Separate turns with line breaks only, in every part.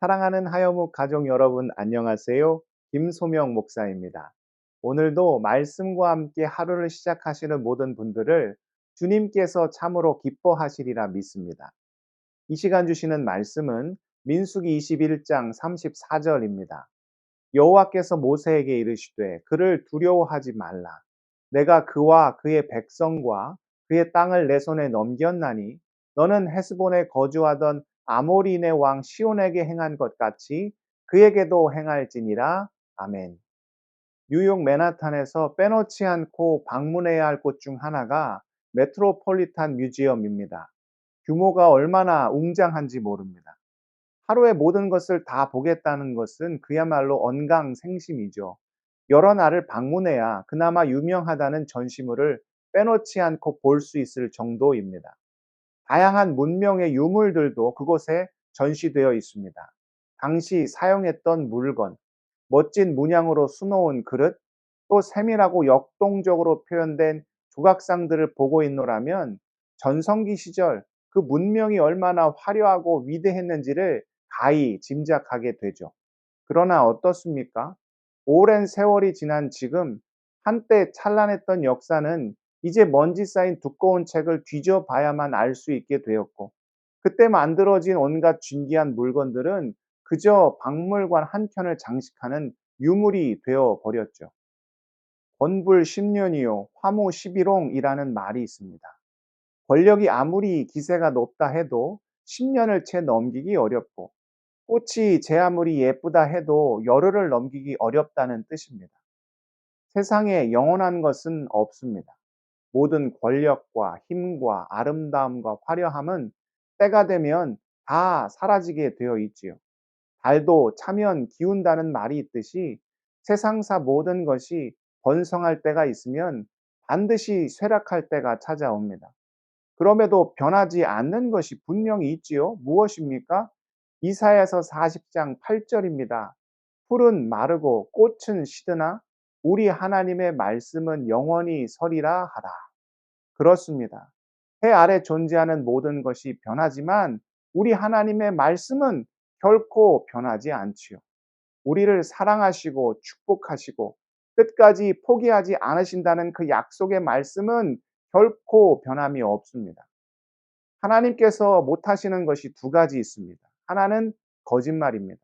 사랑하는 하여묵 가족 여러분 안녕하세요. 김소명 목사입니다. 오늘도 말씀과 함께 하루를 시작하시는 모든 분들을 주님께서 참으로 기뻐하시리라 믿습니다. 이 시간 주시는 말씀은 민수기 21장 34절입니다. 여호와께서 모세에게 이르시되 그를 두려워하지 말라. 내가 그와 그의 백성과 그의 땅을 내 손에 넘겼나니 너는 헤스본에 거주하던 아모리네 왕 시온에게 행한 것 같이 그에게도 행할지니라. 아멘. 뉴욕 맨하탄에서 빼놓지 않고 방문해야 할 곳 중 하나가 메트로폴리탄 뮤지엄입니다. 규모가 얼마나 웅장한지 모릅니다. 하루에 모든 것을 다 보겠다는 것은 그야말로 언강생심이죠. 여러 날을 방문해야 그나마 유명하다는 전시물을 빼놓지 않고 볼 수 있을 정도입니다. 다양한 문명의 유물들도 그곳에 전시되어 있습니다. 당시 사용했던 물건, 멋진 문양으로 수놓은 그릇, 또 세밀하고 역동적으로 표현된 조각상들을 보고 있노라면 전성기 시절 그 문명이 얼마나 화려하고 위대했는지를 가히 짐작하게 되죠. 그러나 어떻습니까? 오랜 세월이 지난 지금 한때 찬란했던 역사는 이제 먼지 쌓인 두꺼운 책을 뒤져봐야만 알 수 있게 되었고 그때 만들어진 온갖 진귀한 물건들은 그저 박물관 한켠을 장식하는 유물이 되어 버렸죠. 권불 10년이요 화무 11홍이라는 말이 있습니다. 권력이 아무리 기세가 높다 해도 10년을 채 넘기기 어렵고 꽃이 제 아무리 예쁘다 해도 열흘을 넘기기 어렵다는 뜻입니다. 세상에 영원한 것은 없습니다. 모든 권력과 힘과 아름다움과 화려함은 때가 되면 다 사라지게 되어 있지요. 달도 차면 기운다는 말이 있듯이 세상사 모든 것이 번성할 때가 있으면 반드시 쇠락할 때가 찾아옵니다. 그럼에도 변하지 않는 것이 분명히 있지요. 무엇입니까? 이사야서 40장 8절입니다. 풀은 마르고 꽃은 시드나 우리 하나님의 말씀은 영원히 서리라 하라. 그렇습니다. 해 아래 존재하는 모든 것이 변하지만 우리 하나님의 말씀은 결코 변하지 않지요. 우리를 사랑하시고 축복하시고 끝까지 포기하지 않으신다는 그 약속의 말씀은 결코 변함이 없습니다. 하나님께서 못하시는 것이 두 가지 있습니다. 하나는 거짓말입니다.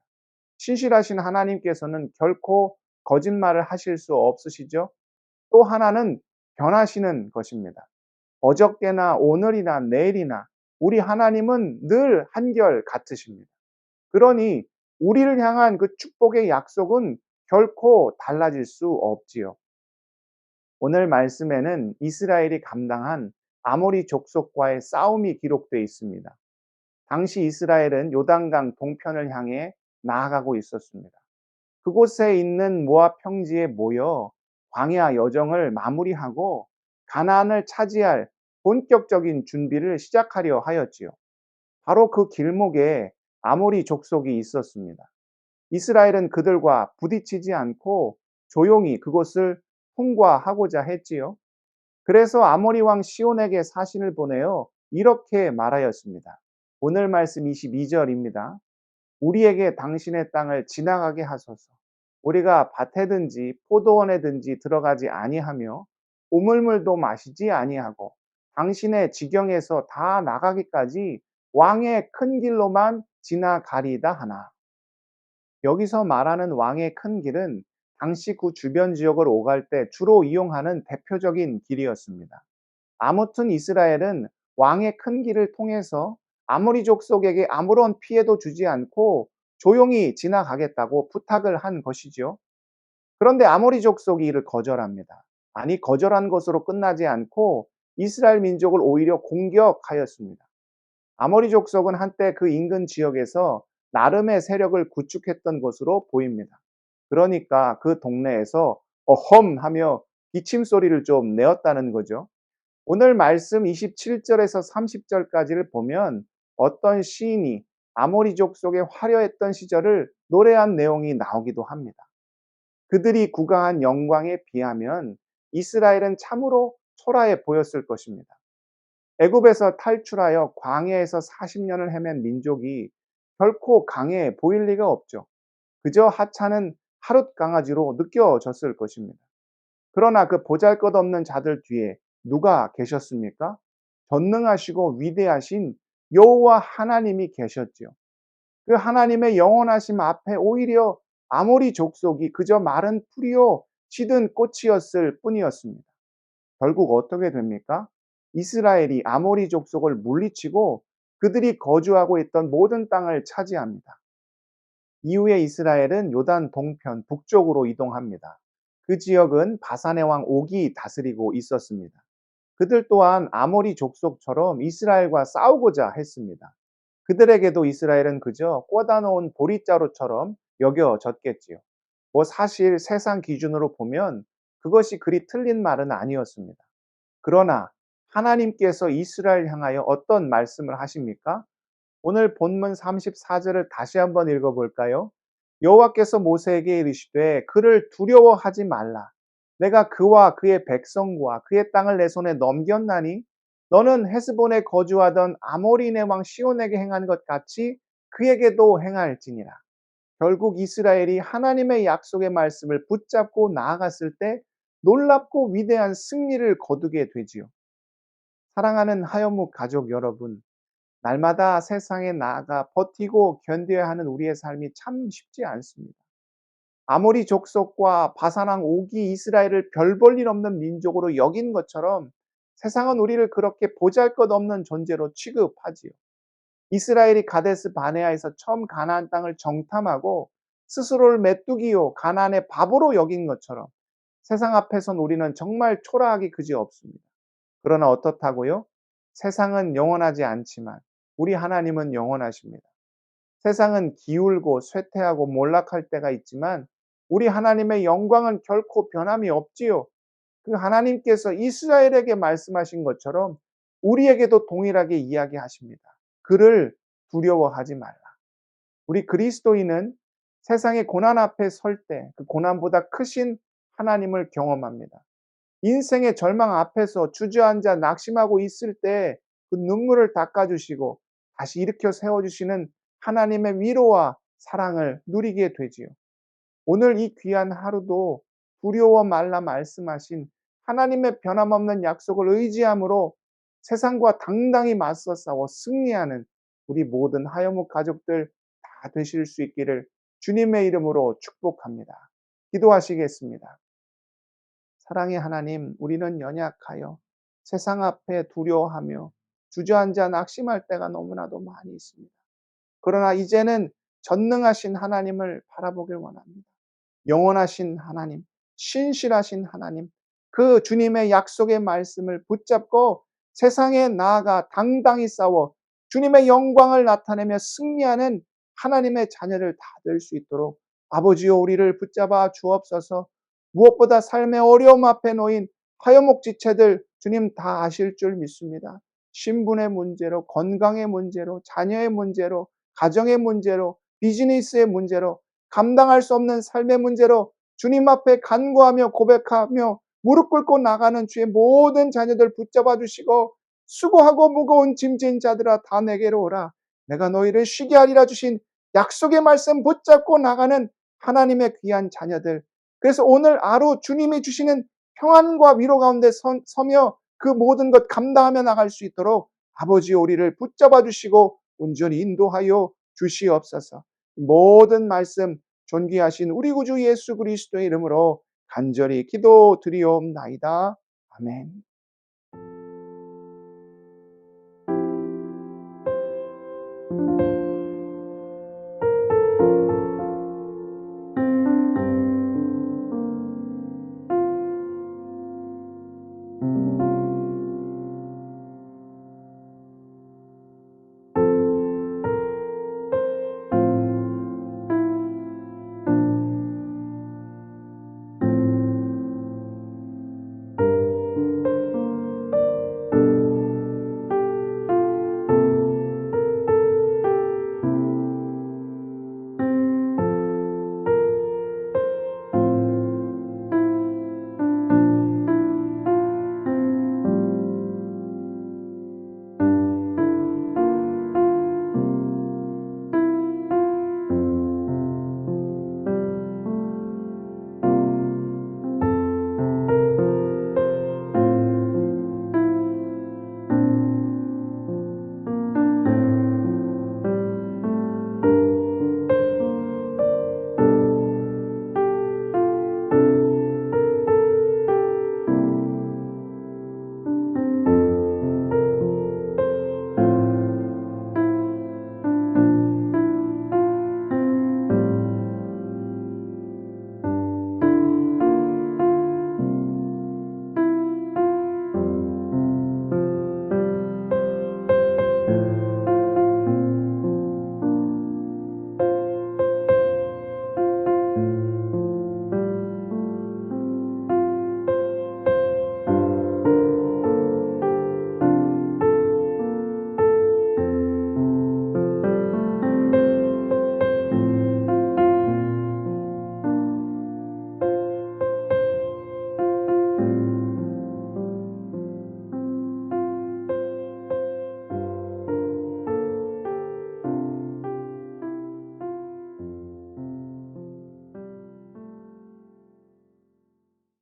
신실하신 하나님께서는 결코 거짓말을 하실 수 없으시죠. 또 하나는 변하시는 것입니다. 어저께나 오늘이나 내일이나 우리 하나님은 늘 한결 같으십니다. 그러니 우리를 향한 그 축복의 약속은 결코 달라질 수 없지요. 오늘 말씀에는 이스라엘이 감당한 아모리 족속과의 싸움이 기록되어 있습니다. 당시 이스라엘은 요단강 동편을 향해 나아가고 있었습니다. 그곳에 있는 모압 평지에 모여 광야 여정을 마무리하고 가나안을 차지할 본격적인 준비를 시작하려 하였지요. 바로 그 길목에 아모리 족속이 있었습니다. 이스라엘은 그들과 부딪히지 않고 조용히 그곳을 통과하고자 했지요. 그래서 아모리 왕 시온에게 사신을 보내어 이렇게 말하였습니다. 오늘 말씀 22절입니다. 우리에게 당신의 땅을 지나가게 하소서. 우리가 밭에든지 포도원에든지 들어가지 아니하며 우물물도 마시지 아니하고 당신의 지경에서 다 나가기까지 왕의 큰 길로만 지나가리다 하나. 여기서 말하는 왕의 큰 길은 당시 그 주변 지역을 오갈 때 주로 이용하는 대표적인 길이었습니다. 아무튼 이스라엘은 왕의 큰 길을 통해서 아모리 족 속에게 아무런 피해도 주지 않고 조용히 지나가겠다고 부탁을 한 것이죠. 그런데 아모리 족 속이 이를 거절합니다. 아니 거절한 것으로 끝나지 않고 이스라엘 민족을 오히려 공격하였습니다. 아모리 족속은 한때 그 인근 지역에서 나름의 세력을 구축했던 것으로 보입니다. 그러니까 그 동네에서 어험 하며 기침 소리를 좀 내었다는 거죠. 오늘 말씀 27절에서 30절까지를 보면 어떤 시인이 아모리족 속의 화려했던 시절을 노래한 내용이 나오기도 합니다. 그들이 구가한 영광에 비하면 이스라엘은 참으로 초라해 보였을 것입니다. 애굽에서 탈출하여 광야에서 40년을 헤맨 민족이 결코 강해 보일 리가 없죠. 그저 하찮은 하룻 강아지로 느껴졌을 것입니다. 그러나 그 보잘것없는 자들 뒤에 누가 계셨습니까? 전능하시고 위대하신 여호와 하나님이 계셨지요. 그 하나님의 영원하심 앞에 오히려 아모리 족속이 그저 마른 풀이요 시든 꽃이었을 뿐이었습니다. 결국 어떻게 됩니까? 이스라엘이 아모리 족속을 물리치고 그들이 거주하고 있던 모든 땅을 차지합니다. 이후에 이스라엘은 요단 동편 북쪽으로 이동합니다. 그 지역은 바산의 왕 옥이 다스리고 있었습니다. 그들 또한 아모리 족속처럼 이스라엘과 싸우고자 했습니다. 그들에게도 이스라엘은 그저 꽂아 놓은 보리자루처럼 여겨졌겠지요. 뭐 사실 세상 기준으로 보면 그것이 그리 틀린 말은 아니었습니다. 그러나 하나님께서 이스라엘 향하여 어떤 말씀을 하십니까? 오늘 본문 34절을 다시 한번 읽어볼까요? 여호와께서 모세에게 이르시되 그를 두려워하지 말라. 내가 그와 그의 백성과 그의 땅을 내 손에 넘겼나니 너는 헤스본에 거주하던 아모리네 왕 시온에게 행한 것 같이 그에게도 행할지니라. 결국 이스라엘이 하나님의 약속의 말씀을 붙잡고 나아갔을 때 놀랍고 위대한 승리를 거두게 되지요. 사랑하는 하여묵 가족 여러분, 날마다 세상에 나아가 버티고 견뎌야 하는 우리의 삶이 참 쉽지 않습니다. 아모리 족속과 바산왕 옥이 이스라엘을 별 볼 일 없는 민족으로 여긴 것처럼 세상은 우리를 그렇게 보잘것없는 존재로 취급하지요. 이스라엘이 가데스 바네아에서 처음 가나안 땅을 정탐하고 스스로를 메뚜기요 가나안의 밥으로 여긴 것처럼 세상 앞에선 우리는 정말 초라하기 그지 없습니다. 그러나 어떻다고요? 세상은 영원하지 않지만 우리 하나님은 영원하십니다. 세상은 기울고 쇠퇴하고 몰락할 때가 있지만 우리 하나님의 영광은 결코 변함이 없지요. 그 하나님께서 이스라엘에게 말씀하신 것처럼 우리에게도 동일하게 이야기하십니다. 그를 두려워하지 말라. 우리 그리스도인은 세상의 고난 앞에 설 때 그 고난보다 크신 하나님을 경험합니다. 인생의 절망 앞에서 주저앉아 낙심하고 있을 때 그 눈물을 닦아주시고 다시 일으켜 세워주시는 하나님의 위로와 사랑을 누리게 되지요. 오늘 이 귀한 하루도 두려워 말라 말씀하신 하나님의 변함없는 약속을 의지함으로 세상과 당당히 맞서 싸워 승리하는 우리 모든 하여묵 가족들 다 되실 수 있기를 주님의 이름으로 축복합니다. 기도하시겠습니다. 사랑의 하나님, 우리는 연약하여 세상 앞에 두려워하며 주저앉아 낙심할 때가 너무나도 많이 있습니다. 그러나 이제는 전능하신 하나님을 바라보길 원합니다. 영원하신 하나님, 신실하신 하나님, 그 주님의 약속의 말씀을 붙잡고 세상에 나아가 당당히 싸워 주님의 영광을 나타내며 승리하는 하나님의 자녀를 다 될 수 있도록 아버지여 우리를 붙잡아 주옵소서 무엇보다 삶의 어려움 앞에 놓인 하여목지체들 주님 다 아실 줄 믿습니다. 신분의 문제로, 건강의 문제로, 자녀의 문제로, 가정의 문제로, 비즈니스의 문제로, 감당할 수 없는 삶의 문제로 주님 앞에 간구하며 고백하며 무릎 꿇고 나가는 주의 모든 자녀들 붙잡아 주시고 수고하고 무거운 짐진 자들아 다 내게로 오라. 내가 너희를 쉬게 하리라 주신 약속의 말씀 붙잡고 나가는 하나님의 귀한 자녀들. 그래서 오늘 하루 주님이 주시는 평안과 위로 가운데 서, 서며 그 모든 것 감당하며 나갈 수 있도록 아버지 우리를 붙잡아 주시고 온전히 인도하여 주시옵소서. 모든 말씀 존귀하신 우리 구주 예수 그리스도의 이름으로 간절히 기도 드리옵나이다. 아멘. you